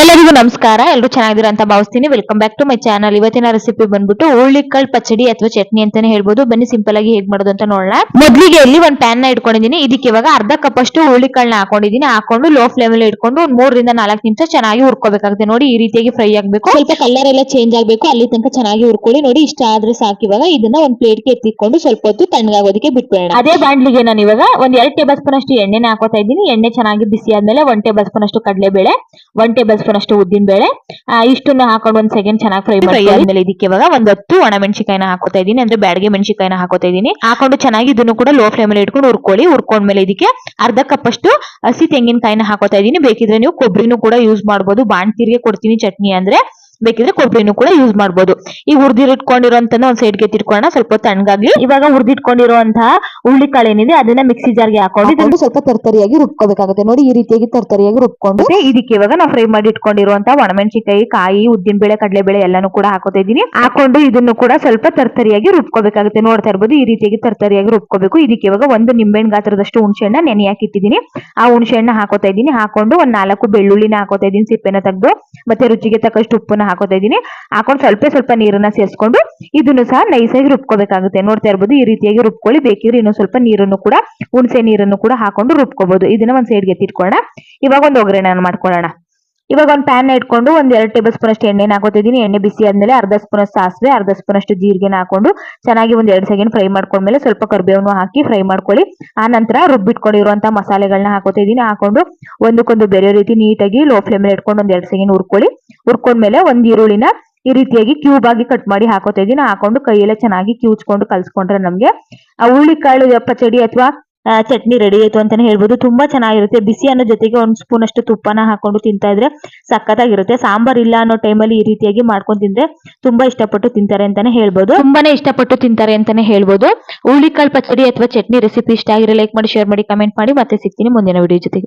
ಎಲ್ಲರಿಗೂ ನಮಸ್ಕಾರ. ಎಲ್ಲರೂ ಚೆನ್ನಾಗಿದ್ದೀರಾ ಅಂತ ಭಾವಿಸ್ತೀನಿ. Welcome back to my channel ಇವತ್ತಿನ ರೆಸಿಪಿ ಬಂದ್ಬಿಟ್ಟು ಹುರುಳಿಕಾಳ್ ಪಚ್ಚಡಿ ಅಥವಾ ಚಟ್ನಿ ಅಂತಾನೆ ಹೇಳ್ಬೋದು. ಬನ್ನಿ ಸಿಂಪಲ್ ಆಗಿ ಹೇಗ್ ಮಾಡೋದು ಅಂತ ನೋಡೋಣ ಮೊದಲಿಗೆ ಇಲ್ಲಿ ಒಂದು ಪ್ಯಾನ್ನ ಇಟ್ಕೊಂಡಿದ್ದೀನಿ. ಇದಕ್ಕೆ ಇವಾಗ ಅರ್ಧ ಕಪ್ ಅಷ್ಟು ಹುರುಳಿಕಾಳನ್ನ ಹಾಕೊಂಡಿದ್ದೀನಿ. ಹಾಕೊಂಡು ಲೋ ಫ್ಲೇಮ್ ಅಲ್ಲಿ ಇಟ್ಕೊಂಡು ಒಂದು ಮೂರರಿಂದ ನಾಲ್ಕು ನಿಮಿಷ ಚೆನ್ನಾಗಿ ಹುರ್ಕೋಬೇಕಾಗುತ್ತೆ. ನೋಡಿ ಈ ರೀತಿಯಾಗಿ ಫ್ರೈ ಆಗ್ಬೇಕು. ಸ್ವಲ್ಪ ಕಲರ್ ಎಲ್ಲ ಚೇಂಜ್ ಆಗ್ಬೇಕು. ಅಲ್ಲಿ ತನಕ ಚೆನ್ನಾಗಿ ಹುರ್ಕೊಳ್ಳಿ. ನೋಡಿ ಇಷ್ಟ ಆದ್ರೆ ಸಾಕು. ಇವಾಗ ಇದನ್ನ ಒಂದ್ ಪ್ಲೇಟ್ಗೆ ಎತ್ತಿಕೊಂಡು ಸ್ವಲ್ಪ ಹೊತ್ತು ತಣ್ಣಗಾಗೋದಕ್ಕೆ ಬಿಟ್ಬೇಡ ಅದೇ ಬಾಂಡ್ಲಿಗೆ ನಾನು ಇವಾಗ ಒಂದ್ ಎರಡ್ ಟೇಬಲ್ ಸ್ಪೂನ್ ಅಷ್ಟು ಎಣ್ಣೆನ ಹಾಕೋತಾ ಇದ್ದೀನಿ. ಎಣ್ಣೆ ಚೆನ್ನಾಗಿ ಬಿಸಿ ಆದ್ಮೇಲೆ ಒಂದ್ ಟೇಬಲ್ ಸ್ಪೂನ್ ಅಷ್ಟು ಕಡಲೆಬೇಳೆ ಒನ್ ಟೇಬಲ್ ಸ್ಪೂನ್ ಅಷ್ಟು ಉದ್ದಿನ ಬೇಳೆ. ಇಷ್ಟನ್ನು ಹಾಕೊಂಡು ಒಂದ್ ಸೆಕೆಂಡ್ ಚೆನ್ನಾಗಿ ಫ್ರೈ ಮಾಡಿ ಆದ್ಮೇಲೆ ಇದಕ್ಕೆ ಇವಾಗ ಒಂದ್ ಹತ್ತು ಒಣ ಮೆಣಸಿಕಾಯಿನ ಹಾಕೋತಾ ಇದೀನಿ ಅಂದ್ರೆ ಬ್ಯಾಡಗೆ ಮೆಣಸಿಕಾಯಿನ ಹಾಕೋತಾ ಇದೀನಿ ಹಾಕೊಂಡು ಚೆನ್ನಾಗಿ ಇದನ್ನು ಕೂಡ ಲೋ ಫ್ಲೇಮ್ ಅಲ್ಲಿ ಇಟ್ಕೊಂಡು ಹುರ್ಕೊಳ್ಳಿ. ಹುರ್ಕೊಂಡ್ಮೇಲೆ ಇದಕ್ಕೆ ಅರ್ಧ ಕಪ್ ಅಷ್ಟು ಹಸಿ ತೆಂಗಿನಕಾಯಿನ ಹಾಕೋತಾ ಇದೀನಿ ಬೇಕಿದ್ರೆ ನೀವು ಕೊಬ್ಬರಿನೂ ಕೂಡ ಯೂಸ್ ಮಾಡಬಹುದು ಬಾಣ್ತೀರಿಗೆ ಕೊಡ್ತೀನಿ ಚಟ್ನಿ ಅಂದ್ರೆ. ಬೇಕಿದ್ರೆ ಕೊಬ್ಬರಿನೂ ಕೂಡ ಯೂಸ್ ಮಾಡಬಹುದು ಈ ಹುರಿದಿಟ್ಕೊಂಡಿರುವಂತ ಒಂದ್ ಸೈಡ್ಗೆ ತಿರ್ಕೊಳ್ಳೋಣ. ಸ್ವಲ್ಪ ತಣ್ಣಗಾಗ್ಲಿ. ಇವಾಗ ಹುರಿದಿಟ್ಕೊಂಡಿರುವಂತಹ ಹುಳ್ಳಿಕಾಳು ಏನಿದೆ ಅದನ್ನ ಮಿಕ್ಸಿ ಜಾರ್ಗೆ ಹಾಕೊಂಡು ಇದನ್ನು ಸ್ವಲ್ಪ ತರ್ತರಿಯಾಗಿ ರುಬ್ಕೋಬೇಕಾಗುತ್ತೆ. ನೋಡಿ ಈ ರೀತಿಯಾಗಿ ತರ್ತರಿಯಾಗಿ ರುಬ್ಕೊಂಡು ಇದಕ್ಕೆ ಇವಾಗ ನಾವು ಫ್ರೈ ಮಾಡಿ ಇಟ್ಕೊಂಡಿರುವಂತಹ ಒಣಮೆಣಸಿನಕಾಯಿ ಕಾಯಿ ಉದ್ದಿನ ಬೇಳೆ ಕಡಲೆಬೇಳೆ ಎಲ್ಲಾನು ಕೂಡ ಹಾಕೋತಾ ಇದೀನಿ ಹಾಕೊಂಡು ಇದನ್ನು ಕೂಡ ಸ್ವಲ್ಪ ತರ್ತರಿಯಾಗಿ ರುಬ್ಕೋಬೇಕಾಗುತ್ತೆ. ನೋಡ್ತಾ ಇರ್ಬೋದು ಈ ರೀತಿಯಾಗಿ ತರ್ತರಿಯಾಗಿ ರುಬ್ಕೋಬೇಕು. ಇದಕ್ಕೆ ಇವಾಗ ಒಂದು ನಿಂಬೆಹಣ್ಣು ಗಾತ್ರದಷ್ಟು ಹುಣಸೆ ಹಣ್ಣ ನೆನೆ ಹಾಕಿಟ್ಟಿದ್ದೀನಿ. ಆ ಹುಣಸೆ ಹಣ್ಣ ಹಾಕೋತಾ ಇದೀನಿ ಹಾಕೊಂಡು ಒಂದ್ ನಾಲ್ಕು ಬೆಳ್ಳುಳ್ಳಿನ ಹಾಕೋತಾ ಇದೀನಿ ಸಿಪ್ಪೆನ ತೆಗೆದು. ಮತ್ತೆ ರುಚಿಗೆ ತಕ್ಕಷ್ಟು ಉಪ್ಪನ್ನ ಹಾಕೋತಾ ಇದೀನಿ ಹಾಕೊಂಡು ಸ್ವಲ್ಪ ಸ್ವಲ್ಪ ನೀರನ್ನ ಸೇರಿಸ್ಕೊಂಡು ಇದನ್ನು ಸಹ ನೈಸಾಗಿ ರುಬ್ಕೋಬೇಕಾಗುತ್ತೆ. ನೋಡ್ತಾ ಇರ್ಬೋದು ಈ ರೀತಿಯಾಗಿ ರುಬ್ಕೊಳ್ಳಿ. ಬೇಕಿದ್ರೆ ಇನ್ನೊಂದು ಸ್ವಲ್ಪ ನೀರನ್ನು ಕೂಡ, ಹುಣಸೆ ನೀರನ್ನು ಕೂಡ ಹಾಕೊಂಡು ರುಬ್ಕೋಬಹುದು ಇದನ್ನ ಒಂದ್ ಸೈಡ್ಗೆ ತಿಟ್ಕೊಳ್ಳೋಣ ಇವಾಗ ಒಂದು ಒಗ್ಗರಣೆ ಮಾಡ್ಕೊಳ್ಳೋಣ. ಇವಾಗ ಒಂದು ಪ್ಯಾನ್ ಇಟ್ಕೊಂಡು ಒಂದ್ ಎರಡು ಟೇಬಲ್ ಸ್ಪೂನ್ ಅಷ್ಟು ಎಣ್ಣೆನ ಹಾಕೋತಿದ್ದೀನಿ. ಎಣ್ಣೆ ಬಿಸಿ ಆದ್ಮೇಲೆ ಅರ್ಧ ಸ್ಪೂನ್ ಸಾಸಿವೆ, ಅರ್ಧ ಸ್ಪೂನ್ ಅಷ್ಟು ಜೀರಿಗೆನ ಹಾಕೊಂಡು ಚೆನ್ನಾಗಿ ಒಂದ್ ಎರಡು ಸೆಕೆಂಡ್ ಫ್ರೈ ಮಾಡ್ಕೊಂಡ್ಮೇಲೆ ಸ್ವಲ್ಪ ಕರಿಬೇವನ್ನು ಹಾಕಿ ಫ್ರೈ ಮಾಡ್ಕೊಳ್ಳಿ. ಆ ನಂತರ ರುಬ್ಬಿಟ್ಕೊಂಡಿರುವಂತ ಮಸಾಲೆಗಳನ್ನ ಹಾಕೋತಿದ್ದೀನಿ. ಹಾಕೊಂಡು ಒಂದಕ್ಕೊಂದು ಬೇರೆ ರೀತಿ ನೀಟಾಗಿ ಲೋ ಫ್ಲೇಮ್ ಅಲ್ಲಿ ಇಟ್ಕೊಂಡು ಒಂದ್ ಎರಡು ಸೆಕೆಂಡ್ ಹುರ್ಕೊಳ್ಳಿ. ಹುರ್ಕೊಂಡ್ಮೇಲೆ ಒಂದ್ ಈರುಳ್ಳಿನ ಈ ರೀತಿಯಾಗಿ ಕ್ಯೂಬ್ ಆಗಿ ಕಟ್ ಮಾಡಿ ಹಾಕೋತಾ ಇದೀನಿ ಹಾಕೊಂಡು ಕೈಯೆಲ್ಲ ಚೆನ್ನಾಗಿ ಕ್ಯೂಚ್ಕೊಂಡು ಕಲ್ಸ್ಕೊಂಡ್ರೆ ನಮ್ಗೆ ಆ ಹುರುಳಿಕಾಳು ಪಚಡಿ ಅಥವಾ ಚಟ್ನಿ ರೆಡಿ ಆಯ್ತು ಅಂತಾನೆ ಹೇಳ್ಬೋದು. ತುಂಬಾ ಚೆನ್ನಾಗಿರುತ್ತೆ. ಬಿಸಿ ಅನ್ನೋ ಜೊತೆಗೆ ಒಂದು ಸ್ಪೂನ್ ಅಷ್ಟು ತುಪ್ಪನ ಹಾಕೊಂಡು ತಿಂತಾ ಇದ್ರೆ ಸಖತ್ತಾಗಿರುತ್ತೆ. ಸಾಂಬಾರ್ ಇಲ್ಲ ಅನ್ನೋ ಟೈಮಲ್ಲಿ ಈ ರೀತಿಯಾಗಿ ಮಾಡ್ಕೊಂಡು ತಿಂದ್ರೆ ತುಂಬಾ ಇಷ್ಟಪಟ್ಟು ತಿಂತಾರೆ ಅಂತಾನೆ ಹೇಳ್ಬೋದು. ತುಂಬಾನೇ ಇಷ್ಟಪಟ್ಟು ತಿಂತಾರೆ ಅಂತಾನೆ ಹೇಳ್ಬೋದು. ಹುಳಿಕಾಳು ಪಚಡಿ ಅಥವಾ ಚಟ್ನಿ ರೆಸಿಪಿ ಇಷ್ಟ ಆಗಿರೋ ಲೈಕ್ ಮಾಡಿ ಶೇರ್ ಮಾಡಿ ಕಮೆಂಟ್ ಮಾಡಿ. ಮತ್ತೆ ಸಿಗ್ತೀನಿ ಮುಂದಿನ ವಿಡಿಯೋ ಜೊತೆಗೆ.